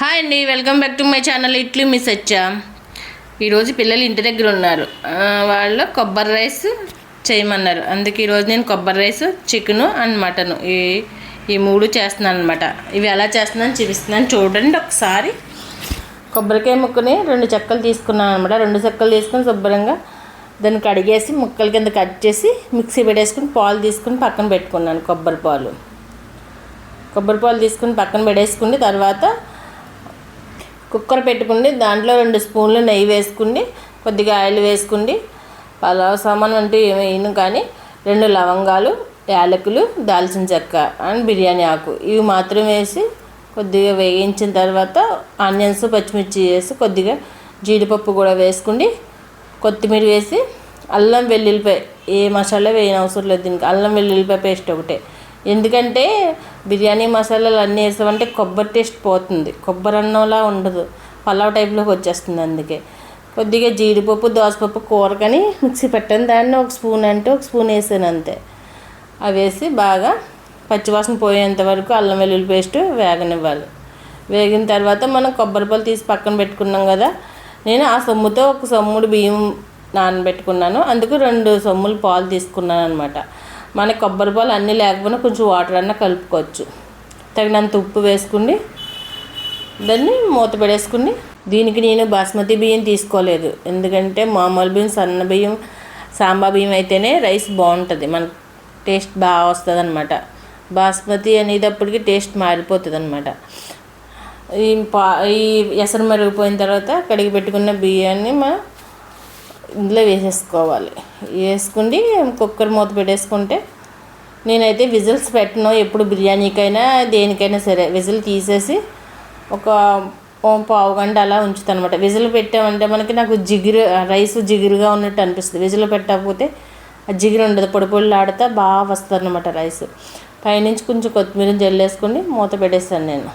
Hi అండి welcome back to my channel ఇట్లు miss వచ్చా ఈరోజు పిల్లలు ఇంటి దగ్గర ఉన్నారు. వాళ్ళు కొబ్బరి రైస్ చేయమన్నారు. అందుకే ఈరోజు నేను కొబ్బరి రైస్ చికెను అండ్ మటను. ఈ ఈ మూడు చేస్తున్నాను అనమాట ఇవి ఎలా చేస్తున్నాను చూపిస్తున్నాను. చూడండి ఒకసారి. కొబ్బరికాయ ముక్కని రెండు చెక్కలు తీసుకున్నాను అనమాట రెండు చెక్కలు తీసుకొని శుభ్రంగా దాన్ని కడిగేసి ముక్కల కింద కట్ చేసి మిక్సీ పెట్టేసుకుని పాలు తీసుకుని పక్కన పెట్టుకున్నాను కొబ్బరి పాలు. కొబ్బరి పాలు తీసుకుని పక్కన పెట్టేసుకుని తర్వాత కుక్కర్ పెట్టుకుని దాంట్లో రెండు స్పూన్లు నెయ్యి వేసుకుని కొద్దిగా ఆయిల్ వేసుకుని పలావ్ సామాన్ అంటూ ఏమి కానీ రెండు లవంగాలు యాలకులు దాల్చిన చెక్క అండ్ బిర్యానీ ఆకు. ఇవి మాత్రం వేసి కొద్దిగా వేయించిన తర్వాత ఆనియన్స్ పచ్చిమిర్చి వేసి కొద్దిగా జీడిపప్పు కూడా వేసుకుని కొత్తిమీర వేసి అల్లం వెల్లుల్లిపాయ ఏ మసాలా వేయనవసరం లేదు దీనికి. అల్లం వెల్లుల్లిపాయ పేస్ట్ ఒకటే. ఎందుకంటే బిర్యానీ మసాలాలు అన్నీ వేసామంటే కొబ్బరి టేస్ట్ పోతుంది. కొబ్బరి అన్నంలా ఉండదు. పలావ్ టైప్లోకి వచ్చేస్తుంది అందుకే. కొద్దిగా జీడిపప్పు దోసపప్పు కూరకని మిక్సీ పెట్టాను. దాన్ని ఒక స్పూన్ అంటే ఒక స్పూన్ వేసాను అంతే. అవి వేసి బాగా పచ్చివాసన పోయేంత వరకు అల్లం వెల్లుల్లి పేస్ట్ వేగనివ్వాలి. వేగిన తర్వాత మనం కొబ్బరి పాలు తీసి పక్కన పెట్టుకున్నాం కదా నేను ఆ సొమ్ముతో ఒక సొమ్ముడు బియ్యం నానబెట్టుకున్నాను. అందుకు రెండు సొమ్ములు పాలు తీసుకున్నాను అనమాట మన కొబ్బరి పాలు అన్నీ లేకపోయినా కొంచెం వాటర్ అన్న కలుపుకోవచ్చు. తగినంత ఉప్పు వేసుకుని దాన్ని మూత పెడేసుకుని దీనికి నేను బాస్మతి బియ్యం తీసుకోలేదు. ఎందుకంటే మామూలు బియ్యం సన్న బియ్యం సాంబా బియ్యం అయితేనే రైస్ బాగుంటుంది. మన టేస్ట్ బాగా వస్తుంది అనమాట బాస్మతి అనేటప్పటికి టేస్ట్ మారిపోతుంది అనమాట ఈ పా ఈ ఎసరు మరిగిపోయిన తర్వాత కడిగి పెట్టుకున్న బియ్యాన్ని మనం ఇందులో వేసేసుకోవాలి. వేసుకుని కుక్కర్ మూత పెట్టేసుకుంటే నేనైతే విజిల్స్ పెట్టను. ఎప్పుడు బిర్యానీకైనా దేనికైనా సరే విజిల్ తీసేసి ఒక పావు గంట అలా ఉంచుతాను అనమాట విజిల్ పెట్టామంటే మనకి నాకు జిగురు రైస్ జిగురుగా ఉన్నట్టు అనిపిస్తుంది. విజిల్ పెట్టకపోతే ఆ జిగురు ఉండదు. పొడి పొడిలు ఆడితే బాగా వస్తుంది అనమాట రైస్. పైనుంచి కొంచెం కొత్తిమీర జల్లేసుకొని మూత పెట్టేస్తాను నేను.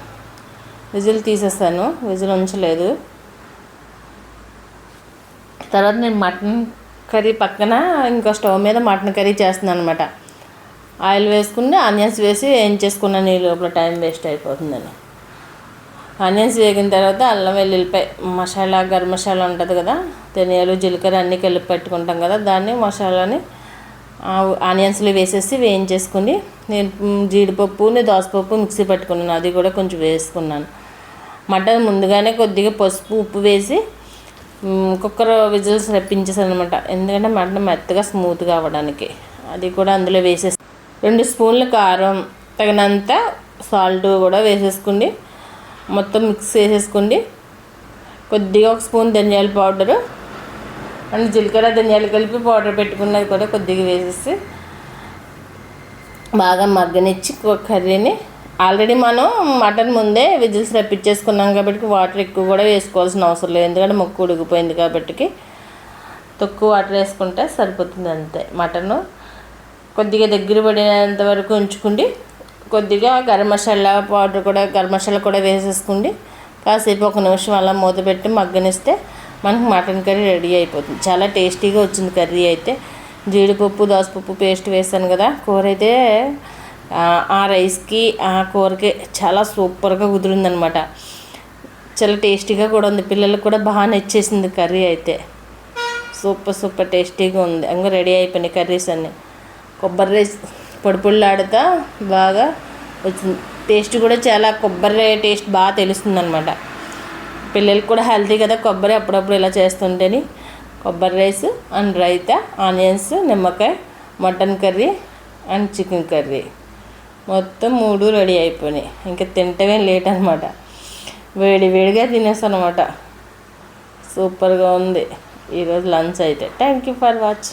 విజిల్ తీసేస్తాను. విజిల్ ఉంచలేదు. తర్వాత నేను మటన్ కర్రీ పక్కన ఇంకో స్టవ్ మీద మటన్ కర్రీ చేస్తున్నాను అనమాట ఆయిల్ వేసుకుని ఆనియన్స్ వేసి ఏం చేసుకున్నాను ఈ లోపల టైం వేస్ట్ అయిపోతుందని. ఆనియన్స్ వేగిన తర్వాత అల్లం వెల్లుల్లిపాయ మసాలా గరం మసాలా ఉంటుంది కదా ధనియాలు జీలకర్ర అన్నీ కలిపి పెట్టుకుంటాం కదా దాన్ని మసాలాని ఆనియన్స్లో వేసేసి వేయించేసుకుని నేను జీడిపప్పుని దోసపప్పు మిక్సీ పెట్టుకున్నాను అది కూడా కొంచెం వేసుకున్నాను. మటన్ ముందుగానే కొద్దిగా పసుపు ఉప్పు వేసి కుక్కర్ విజిల్స్ రప్పించేసాను అనమాట ఎందుకంటే మటన్ మెత్తగా స్మూత్గా అవ్వడానికి. అది కూడా అందులో వేసేసి రెండు స్పూన్లు కారం తగినంత సాల్ట్ కూడా వేసేసుకోండి. మొత్తం మిక్స్ చేసేసుకోండి. కొద్దిగా ఒక స్పూన్ ధనియాల పౌడరు అండ్ జీలకర్ర ధనియాలు కలిపి పౌడర్ పెట్టుకున్నది కూడా కొద్దిగా వేసేసి బాగా మగ్గనిచ్చి కర్రీని ఆల్రెడీ మనం మటన్ ముందే విజిల్స్ రప్పించేసుకున్నాం కాబట్టి వాటర్ ఎక్కువ కూడా వేసుకోవాల్సిన అవసరం లేదు. ఎందుకంటే ముక్కు ఉడికిపోయింది కాబట్టి తక్కువ వాటర్ వేసుకుంటే సరిపోతుంది అంతే. మటను కొద్దిగా దగ్గర పడినంత వరకు ఉంచుకుండి కొద్దిగా గరం మసాలా పౌడర్ కూడా గరం మసాలా కూడా వేసేసుకోండి కాసేపు ఒక నిమిషం అలా మూత పెట్టి మగ్గనిస్తే మనకు మటన్ కర్రీ రెడీ అయిపోతుంది. చాలా టేస్టీగా వచ్చింది కర్రీ అయితే. జీడిపప్పు దోసపప్పు పేస్ట్ వేసాను కదా. కూర అయితే ఆ, రైస్కి ఆ కూరకి చాలా సూపర్గా కుదిరిందనమాట చాలా టేస్టీగా కూడా ఉంది. పిల్లలకు కూడా బాగా నచ్చేసింది కర్రీ అయితే. సూపర్ సూపర్ టేస్టీగా ఉంది. ఇంకా రెడీ అయిపోయినాయి కర్రీస్ అన్నీ. కొబ్బరి రైస్ పొడి బాగా వచ్చింది. టేస్ట్ కూడా చాలా కొబ్బరి టేస్ట్ బాగా తెలుస్తుంది అనమాట పిల్లలకు కూడా హెల్తీ కదా కొబ్బరి అప్పుడప్పుడు ఇలా చేస్తుంటేని. కొబ్బరి రైస్ అండ్ రైతా ఆనియన్స్ నిమ్మకాయ mutton curry and chicken curry. మొత్తం మూడు రెడీ అయిపోయినాయి. ఇంకా తింటమే లేట్ అనమాట వేడి వేడిగా తినేస్తాను అనమాట సూపర్గా ఉంది. ఈరోజు లంచ్ అయితే. Thank you for watch